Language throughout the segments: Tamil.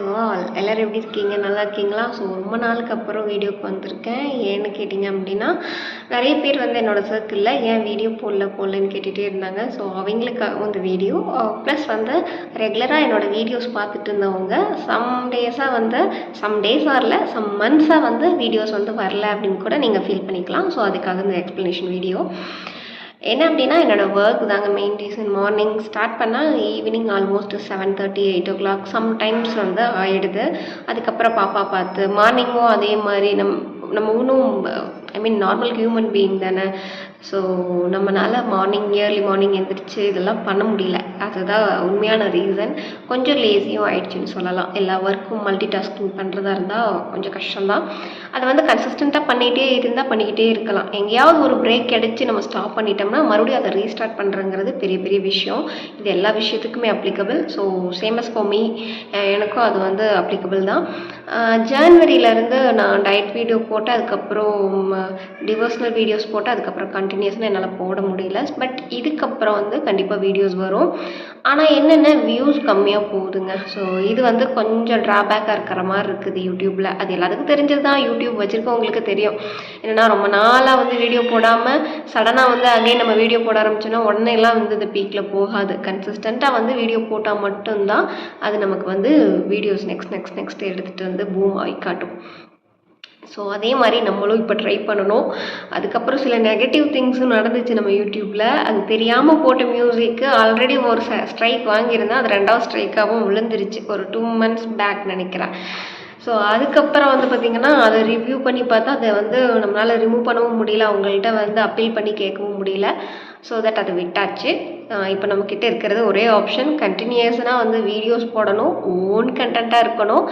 எல்லோரும் எப்படி இருக்கீங்க? நல்லா இருக்கீங்களா? ஸோ ரொம்ப நாளுக்கு அப்புறம் வீடியோக்கு வந்திருக்கேன். ஏன்னு கேட்டிங்க அப்படின்னா நிறைய பேர் வந்து என்னோடய சர்க்கிளில் ஏன் வீடியோ போடல போடலன்னு கேட்டுகிட்டே இருந்தாங்க. ஸோ அவங்களுக்காக வந்து வீடியோ ப்ளஸ் வந்து ரெகுலராக என்னோடய வீடியோஸ் பார்த்துட்டு இருந்தவங்க சம் டேஸாக வந்து சம் டேஸ் வரல சம் மந்த்ஸாக வந்து வீடியோஸ் வந்து வரல அப்படின்னு கூட நீங்கள் ஃபீல் பண்ணிக்கலாம். ஸோ அதுக்காக இந்த எக்ஸ்ப்ளனேஷன் வீடியோ என்ன அப்படின்னா என்னோடய ஒர்க் தாங்க மெயின் ரீசன் மார்னிங் ஸ்டார்ட் பண்ணால் evening almost seven thirty eight o'clock sometimes வந்து ஆகிடுது அதுக்கப்புறம் பாப்பா பார்த்து மார்னிங்கும் அதே மாதிரி நம் நம்ம இன்னும் I mean normal human being தானே. ஸோ நம்மளால் மார்னிங் இயர்லி மார்னிங் எழுந்திரிச்சு இதெல்லாம் பண்ண முடியல. அதுதான் உண்மையான ரீசன் கொஞ்சம் லேசியும் ஆயிடுச்சுன்னு சொல்லலாம். எல்லா ஒர்க்கும் மல்டி டாஸ்கிங் பண்ணுறதா இருந்தால் கொஞ்சம் கஷ்டம்தான். அதை வந்து கன்சிஸ்டண்ட்டாக பண்ணிகிட்டே இருந்தால் பண்ணிக்கிட்டே இருக்கலாம். எங்கேயாவது ஒரு பிரேக் கிடச்சி நம்ம ஸ்டாப் பண்ணிட்டோம்னா மறுபடியும் அதை ரீஸ்டார்ட் பண்ணுறங்கிறது பெரிய பெரிய விஷயம். இது எல்லா விஷயத்துக்குமே applicable so same as for me எனக்கும் அது வந்து அப்ளிகபிள் தான். ஜான்வரியிலேருந்து நான் டயட் வீடியோ போட்டு அதுக்கப்புறம் டிவோர்ஸ்னல் வீடியோஸ் போட்டு அதுக்கப்புறம் கண்டினியூஸ்னு என்னால் போட முடியல. பட் இதுக்கப்புறம் வந்து கண்டிப்பாக வீடியோஸ் வரும். ஆனால் என்னென்ன வியூஸ் கம்மியாக போகுதுங்க. ஸோ இது வந்து கொஞ்சம் ட்ராபேக்காக இருக்கிற மாதிரி இருக்குது யூடியூப்பில் அது எல்லாத்துக்கும் தெரிஞ்சது தான் யூடியூப் வச்சுருக்கவங்களுக்கு தெரியும். என்னென்னா ரொம்ப நாளாக வந்து வீடியோ போடாமல் சடனாக வந்து அகைன் நம்ம வீடியோ போட ஆரம்பிச்சோன்னா உடனே எல்லாம் வந்து இது பீக்கில் போகாது. கன்சிஸ்டண்ட்டாக வந்து வீடியோ போட்டால் மட்டும்தான் அது நமக்கு வந்து வீடியோஸ் நெக்ஸ்ட் நெக்ஸ்ட் நெக்ஸ்ட் எடுத்துகிட்டு வந்து பூம் ஆகி காட்டும். ஸோ அதே மாதிரி நம்மளும் இப்போ ட்ரை பண்ணணும். அதுக்கப்புறம் சில நெகட்டிவ் திங்ஸும் நடந்துச்சு நம்ம யூடியூப்பில் அது தெரியாமல் போட்ட மியூசிக்கு ஆல்ரெடி ஒரு ஸ்ட்ரைக் வாங்கியிருந்தேன் அது ரெண்டாவது ஸ்ட்ரைக்காகவும் விழுந்துருச்சு. ஒரு டூ மந்த்ஸ் பேக் நினைக்கிறேன். ஸோ அதுக்கப்புறம் வந்து பார்த்திங்கன்னா அதை ரிவ்யூ பண்ணி பார்த்தா அதை வந்து நம்மளால் ரிமூவ் பண்ணவும் முடியல. அவங்கள்ட்ட வந்து அப்பீல் பண்ணி கேட்கவும் முடியல. ஸோ தட் அது விட்டாச்சு. இப்போ நம்மக்கிட்ட இருக்கிறது ஒரே ஆப்ஷன் கண்டினியூஸனாக வந்து வீடியோஸ் போடணும். ஓன் கண்டென்ட்டாக இருக்கணும்.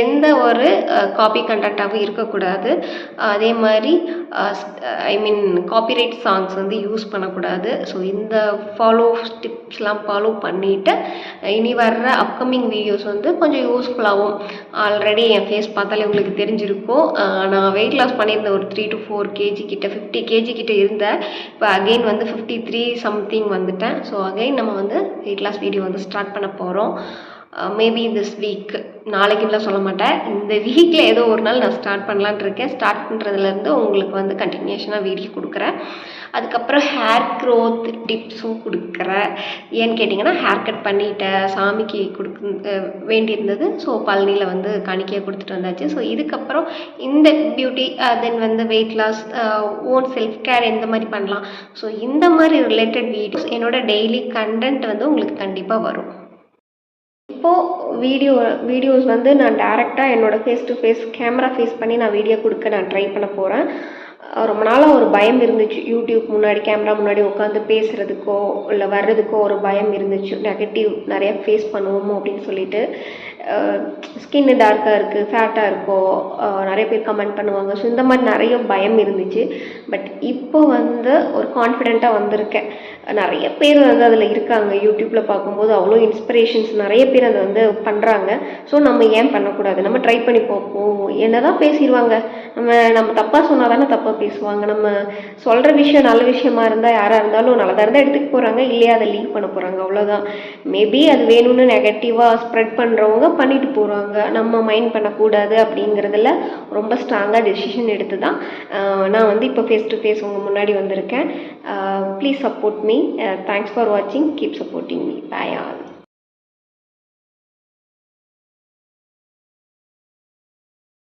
எந்த ஒரு காப்பி கண்டென்ட்டாகவும் இருக்கக்கூடாது. அதே மாதிரி ஐ மீன் காப்பிரைட் சாங்ஸ் வந்து யூஸ் பண்ணக்கூடாது. ஸோ இந்த ஃபாலோ ஸ்டிப்ஸ்லாம் ஃபாலோ பண்ணிவிட்டு இனி வர்ற அப்கமிங் வீடியோஸ் வந்து கொஞ்சம் யூஸ்ஃபுல்லாகவும் ஆல்ரெடி என் ஃபேஸ் பார்த்தாலே உங்களுக்கு தெரிஞ்சிருக்கும். நான் வெயிட் லாஸ் பண்ணியிருந்தேன் ஒரு த்ரீ டு ஃபோர் கேஜி கிட்ட ஃபிஃப்டி கேஜி கிட்ட இருந்தேன். இப்போ அகெயின் வந்து ஃபிஃப்டி த்ரீ சம்திங் வந்துவிட்டேன் வந்துட்டேன். ஸோ அகைன் நம்ம வந்து வெயிட் லாஸ் வீடியோ வந்து ஸ்டார்ட் பண்ண போகிறோம் மேபி திஸ் வீக் நாளைக்குலாம் சொல்ல மாட்டேன். இந்த வீக்கில் ஏதோ ஒரு நாள் நான் ஸ்டார்ட் பண்ணலான் இருக்கேன். ஸ்டார்ட் பண்ணுறதுலேருந்து உங்களுக்கு வந்து கண்டினியூஷனாக வீடியோ கொடுக்குறேன். அதுக்கப்புறம் ஹேர் க்ரோத் டிப்ஸும் கொடுக்குறேன். ஏன்னு கேட்டிங்கன்னா ஹேர் கட் பண்ணிட்டேன். சாமிக்கு கொடுக்கு uh, வேண்டியிருந்தது. ஸோ பழனியில் வந்து காணிக்கையாக கொடுத்துட்டு வந்தாச்சு. ஸோ இதுக்கப்புறம் இந்த பியூட்டி தென் uh, வந்து weight loss own self care எந்த மாதிரி பண்ணலாம். ஸோ இந்த மாதிரி ரிலேட்டட் வீடியோஸ் என்னோட டெய்லி கண்டென்ட் வந்து உங்களுக்கு கண்டிப்பாக வரும். இப்போது வீடியோ வீடியோஸ் வந்து நான் டேரெக்டாக என்னோடய face to face camera face பண்ணி நான் வீடியோ கொடுக்க நான் ட்ரை பண்ண போகிறேன் ரொம்ப நாளாக ஒரு பயம் இருந்துச்சு. யூடியூப் முன்னாடி கேமரா முன்னாடி உட்காந்து பேசுகிறதுக்கோ இல்லை வர்றதுக்கோ ஒரு பயம் இருந்துச்சு. நெகட்டிவ் நிறையா ஃபேஸ் பண்ணுவோமோ அப்படின்னு சொல்லிட்டு ஸ்கின்னு டார்க்காக இருக்குது ஃபேட்டாக இருக்கோ நிறைய பேர் கமெண்ட் பண்ணுவாங்க. ஸோ இந்த மாதிரி நிறைய பயம் இருந்துச்சு. பட் இப்போ வந்து ஒரு கான்ஃபிடெண்ட்டாக வந்திருக்கேன். நிறைய பேர் வந்து அதில் இருக்காங்க. யூடியூப்பில் பார்க்கும்போது அவ்வளோ இன்ஸ்பிரேஷன்ஸ் நிறைய பேர் அதை வந்து பண்ணுறாங்க ஸோ நம்ம ஏன் பண்ணக்கூடாது? நம்ம ட்ரை பண்ணி பார்ப்போம். என்ன தான் பேசிடுவாங்க. நம்ம நம்ம தப்பாக சொன்னால் தானே தப்பாக பேசுவாங்க. நம்ம சொல்கிற விஷயம் நல்ல விஷயமா இருந்தால் யாராக இருந்தாலும் நல்லதாக இருந்தால் எடுத்துக்க போகிறாங்க இல்லையா அதை லீவ் பண்ண போகிறாங்க அவ்வளோதான் மேபி அது வேணும்னு நெகட்டிவாக ஸ்ப்ரெட் பண்ணுறவங்க பண்ணிட்டு போகிறாங்க நம்ம மைண்ட் பண்ணக்கூடாது அப்படிங்கிறதுல ரொம்ப ஸ்ட்ராங்காக டெசிஷன் எடுத்து தான் நான் வந்து இப்போ ஃபேஸ் டு ஃபேஸ் உங்கள் முன்னாடி வந்திருக்கேன். Please support me thanks for வாட்சிங் keep supporting me bye all